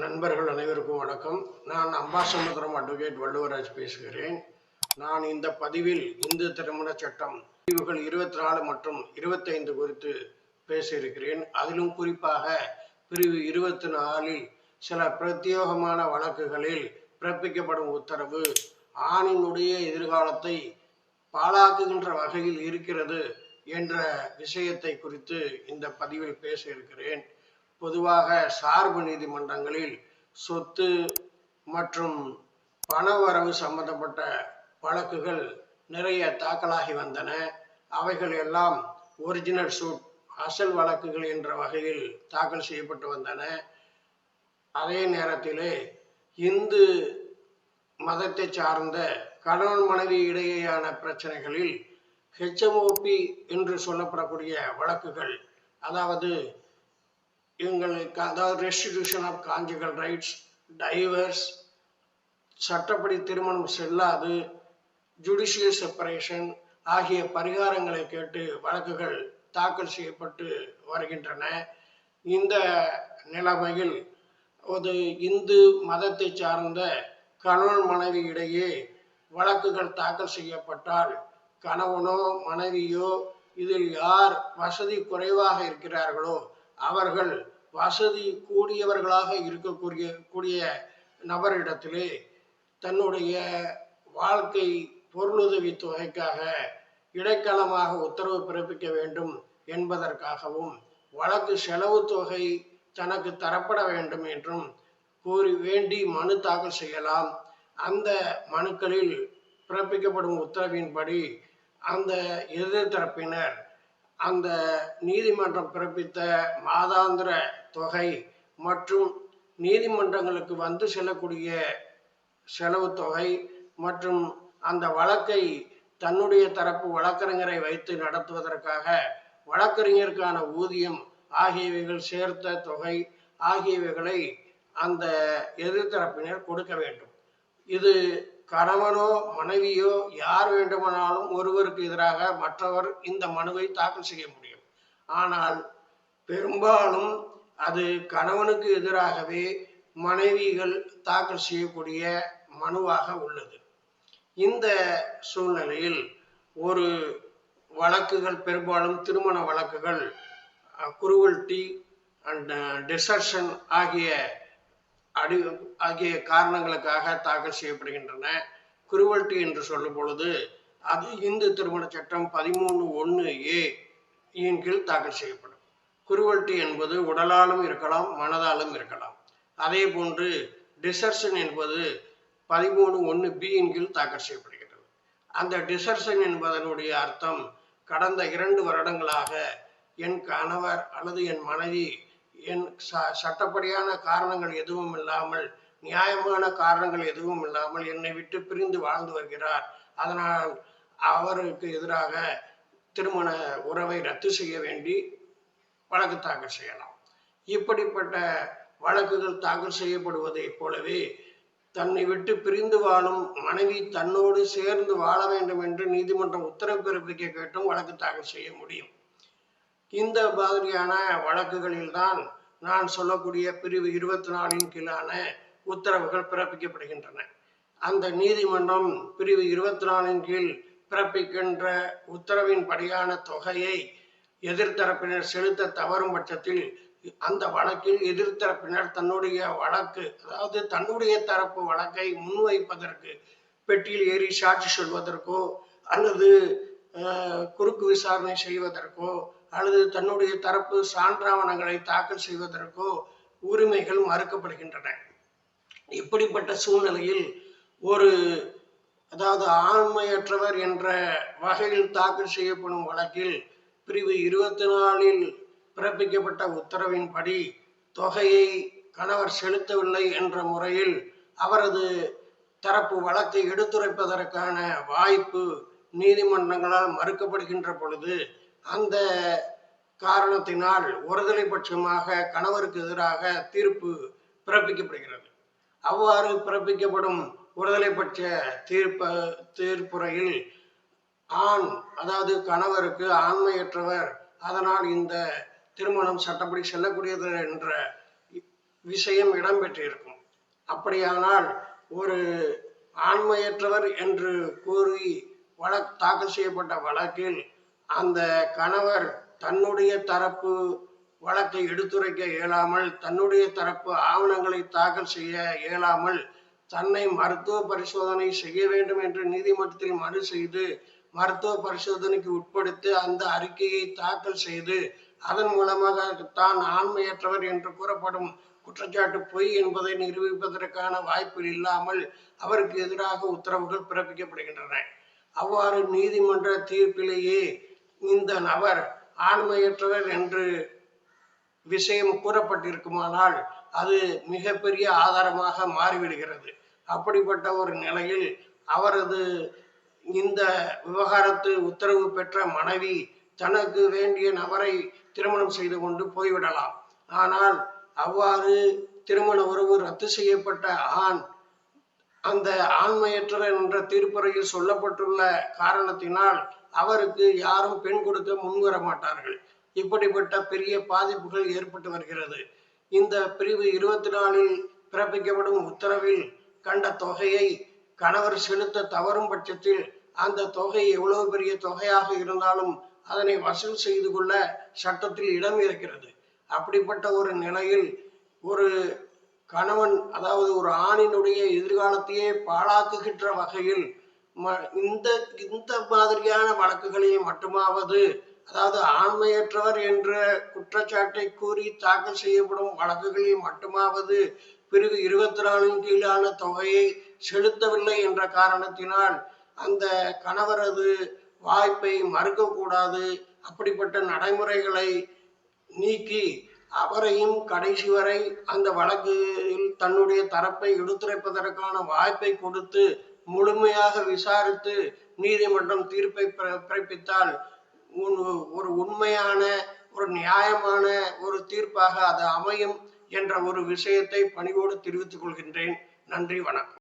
நண்பர்கள் அனைவருக்கும் வணக்கம். நான் அம்பாசமுத்திரம் அட்வொகேட் வள்ளுவராஜ் பேசுகிறேன். நான் இந்த பதிவில் இந்து திருமண சட்டம் பிரிவுகள் இருபத்தி நாலு மற்றும் இருபத்தைந்து குறித்து பேசியிருக்கிறேன். அதிலும் குறிப்பாக பிரிவு இருபத்தி நாலில் சில பிரத்யேகமான வழக்குகளில் பிறப்பிக்கப்படும் உத்தரவு ஆணினுடைய எதிர்காலத்தை பாழாக்குகின்ற வகையில் இருக்கிறது என்ற விஷயத்தை குறித்து இந்த பதிவில் பேச இருக்கிறேன் பொதுவாக சார்பு நீதிமன்றங்களில் சொத்து மற்றும் பணவரவு சம்பந்தப்பட்ட வழக்குகள் நிறைய தாக்கலாகி வந்தன. அவைகள் எல்லாம் ஒரிஜினல் சூட் அசல் வழக்குகள் என்ற வகையில் தாக்கல் செய்யப்பட்டு வந்தன. அதே நேரத்திலே இந்து மதத்தை சார்ந்த கணவன் மனைவி இடையேயான பிரச்சனைகளில் ஹெச்எம்ஓபி என்று சொல்லப்படக்கூடிய வழக்குகள் அதாவது இவங்களுக்கு அதாவது restitution of conjugal rights divorce சட்டப்படி திருமணம் செல்லாது ஜுடிஷியல் செப்பரேஷன் ஆகிய பரிகாரங்களை கேட்டு வழக்குகள் தாக்கல் செய்யப்பட்டு வருகின்றன. இந்த நிலைமையில் ஒரு இந்து மதத்தை சார்ந்த கணவன் மனைவி இடையே வழக்குகள் தாக்கல் செய்யப்பட்டால் கணவனோ மனைவியோ இதில் யார் வசதி குறைவாக இருக்கிறார்களோ அவர்கள் வசதி கூடியவர்களாக இருக்கக்கூடிய கூடிய நபரிடத்திலே தன்னுடைய வாழ்க்கை பொருளுதவி தொகைக்காக இடைக்காலமாக உத்தரவு பிறப்பிக்க வேண்டும் என்பதற்காகவும் வழக்கு செலவு தொகை தனக்கு தரப்பட வேண்டும் என்றும் கூறி வேண்டி மனு தாக்கல் செய்யலாம். அந்த மனுக்களில் பிறப்பிக்கப்படும் உத்தரவின்படி அந்த எதிர்த்தரப்பினர் அந்த நீதிமன்றம் பிறப்பித்த மாதாந்திர தொகை மற்றும் நீதிமன்றங்களுக்கு வந்து செல்லக்கூடிய செலவு தொகை மற்றும் அந்த வழக்கை தன்னுடைய தரப்பு வழக்கறிஞரை வைத்து நடத்துவதற்காக வழக்கறிஞருக்கான ஊதியம் ஆகியவைகள் சேர்த்த தொகை ஆகியவைகளை அந்த எதிர்த்தரப்பினர் கொடுக்க வேண்டும். இது கணவனோ மனைவியோ யார் வேண்டுமானாலும் ஒருவருக்கு எதிராக மற்றவர் இந்த மனுவை தாக்கல் செய்ய முடியும். ஆனால் பெரும்பாலும் அது கணவனுக்கு எதிராகவே மனைவிகள் தாக்கல் செய்யக்கூடிய மனுவாக உள்ளது. இந்த சூழ்நிலையில் ஒரு வழக்குகள் பெரும்பாலும் திருமண வழக்குகள் குருவல்டி அண்ட் டிசர்ஷன் ஆகிய அடி ஆகிய காரணங்களுக்காக தாக்கல் செய்யப்படுகின்றன. குருவல்டி என்று சொல்லும் பொழுது அது இந்து திருமண சட்டம் பதிமூணு ஒன்று ஏ இன் கீழ் தாக்கல் செய்யப்படும். குருவல்டி என்பது உடலாலும் இருக்கலாம் மனதாலும் இருக்கலாம். அதே போன்று டிசர்ஷன் என்பது பதிமூணு ஒன்று பியின் கீழ் தாக்கல் செய்யப்படுகிறது. அந்த டிசர்ஷன் என்பதனுடைய அர்த்தம் கடந்த இரண்டு வருடங்களாக என் கணவர் அல்லது என் மனைவி என் ச சட்டப்படியான காரணங்கள் எதுவும் இல்லாமல் நியாயமான காரணங்கள் எதுவும் இல்லாமல் என்னை விட்டு பிரிந்து வாழ்ந்து வருகிறார். அதனால் அவருக்கு எதிராக திருமண உறவை ரத்து செய்ய வேண்டி வழக்கு தாக்கல் செய்யலாம். இப்படிப்பட்ட வழக்குகள் தாக்கல் செய்யப்படுவதைப் போலவே தன்னை விட்டு பிரிந்து வாழும் மனைவி தன்னோடு சேர்ந்து வாழ வேண்டும் என்று நீதிமன்றம் உத்தரவு பிறப்பிக்க கேட்டும் வழக்கு தாக்கல் செய்ய முடியும். இந்த மாதிரியான வழக்குகளில்தான் நான் சொல்லக்கூடிய பிரிவு இருபத்தி நாலின் கீழான உத்தரவுகள் பிறப்பிக்கப்படுகின்றன. அந்த நீதிமன்றம் பிரிவு இருபத்தி நாலின் கீழ் பிறப்பிக்கின்ற உத்தரவின் படியான தொகையை எதிர்த்தரப்பினர் செலுத்த தவறும் பட்சத்தில் அந்த வழக்கில் எதிர்த்தரப்பினர் தன்னுடைய வழக்கு அதாவது தன்னுடைய தரப்பு வழக்கை முன்வைப்பதற்கு பெட்டியில் ஏறி சாட்சி சொல்வதற்கோ அல்லது குறுக்கு விசாரணை செய்வதற்கோ அல்லது தன்னுடைய தரப்பு சான்றாவணங்களை தாக்கல் செய்வதற்கோ உரிமைகள் மறுக்கப்படுகின்றன. இப்படிப்பட்ட சூழ்நிலையில் ஒரு அதாவது ஆண்மையற்றவர் என்ற வகையில் தாக்கல் செய்யப்படும் வழக்கில் பிரிவு இருபத்தி நாலில் பிறப்பிக்கப்பட்ட உத்தரவின்படி தொகையை கணவர் செலுத்தவில்லை என்ற முறையில் அவரது தரப்பு வழக்கை எடுத்துரைப்பதற்கான வாய்ப்பு நீதிமன்றங்களால் மறுக்கப்படுகின்ற பொழுது அந்த காரணத்தினால் ஒருதலை பட்சமாக கணவருக்கு எதிராக தீர்ப்பு பிறப்பிக்கப்படுகிறது. அவ்வாறு பிறப்பிக்கப்படும் ஒருதலை பட்ச தீர்ப்ப தீர்ப்புரையில் ஆண் அதாவது கணவருக்கு ஆண்மையற்றவர் அதனால் இந்த திருமணம் சட்டப்படி செல்லக்கூடியது என்ற விஷயம் இடம்பெற்றிருக்கும். அப்படியானால் ஒரு ஆண்மையற்றவர் என்று கூறி வழக்கு தாக்கல் செய்யப்பட்ட வழக்கில் அந்த கணவர் தன்னுடைய தரப்பு வழக்கை எடுத்துரைக்க இயலாமல் தன்னுடைய தரப்பு ஆவணங்களை தாக்கல் செய்ய இயலாமல் தன்னை மருத்துவ பரிசோதனை செய்ய வேண்டும் என்று நீதிமன்றத்தில் மனு செய்து மருத்துவ பரிசோதனைக்கு உட்படுத்தி அந்த அறிக்கையை தாக்கல் செய்து அதன் மூலமாக தான் ஆண்மையற்றவர் என்று கூறப்படும் குற்றச்சாட்டு பொய் என்பதை நிரூபிப்பதற்கான வாய்ப்பு இல்லாமல் அவருக்கு எதிராக உத்தரவுகள் பிறப்பிக்கப்படுகின்றன. அவ்வாறு நீதிமன்ற தீர்ப்பிலேயே இந்த நபர் ஆண்மையற்றவர் என்று விஷயம் கூறப்பட்டிருக்குமானால் அது மிகப்பெரிய ஆதாரமாக மாறிவிடுகிறது. அப்படிப்பட்ட ஒரு நிலையில் அவரது இந்த விவகாரத்து உத்தரவு பெற்ற மனைவி தனக்கு வேண்டிய நபரை திருமணம் செய்து கொண்டு போய்விடலாம். ஆனால் அவ்வாறு திருமண உறவு ரத்து செய்யப்பட்ட ஆண் அந்த ஆண்மையற்றவர் என்ற தீர்ப்புறையில் சொல்லப்பட்டுள்ள காரணத்தினால் அவருக்கு யாரும் பெண் கொடுக்க முன்வர மாட்டார்கள். இப்படிப்பட்ட பெரிய பாதிப்புகள் ஏற்பட்டு வருகிறது. இந்த பிரிவு இருபத்தி நாலில் பிறப்பிக்கப்படும் உத்தரவில் கண்ட தொகையை கணவர் செலுத்த தவறும் பட்சத்தில் அந்த தொகை எவ்வளவு பெரிய தொகையாக இருந்தாலும் அதனை வசூல் செய்து கொள்ள சட்டத்தில் இடம் இருக்கிறது. அப்படிப்பட்ட ஒரு நிலையில் ஒரு கணவன் அதாவது ஒரு ஆணினுடைய எதிர்காலத்தையே பாழாக்குகின்ற வகையில் இந்த இந்த மாதிரியான வழக்குகளில் மட்டுமாவது அதாவது ஆண்மையற்றவர் என்ற குற்றச்சாட்டை கூறி தாக்கல் செய்யப்படும் வழக்குகளில் மட்டுமாவது பிறகு இருபத்தி நாலின் கீழான தொகையை செலுத்தவில்லை என்ற காரணத்தினால் அந்த கணவரது வாய்ப்பை மறுக்கக்கூடாது. அப்படிப்பட்ட நடைமுறைகளை நீக்கி அவரையும் கடைசி வரை அந்த வழக்கில் தன்னுடைய தரப்பை எடுத்துரைப்பதற்கான வாய்ப்பை கொடுத்து முழுமையாக விசாரித்து நீதிமன்றம் தீர்ப்பை பிறப்பித்தால் ஒரு உண்மையான ஒரு நியாயமான ஒரு தீர்ப்பாக அது அமையும் என்ற ஒரு விஷயத்தை பணிவோடு தெரிவித்துக் கொள்கின்றேன். நன்றி வணக்கம்.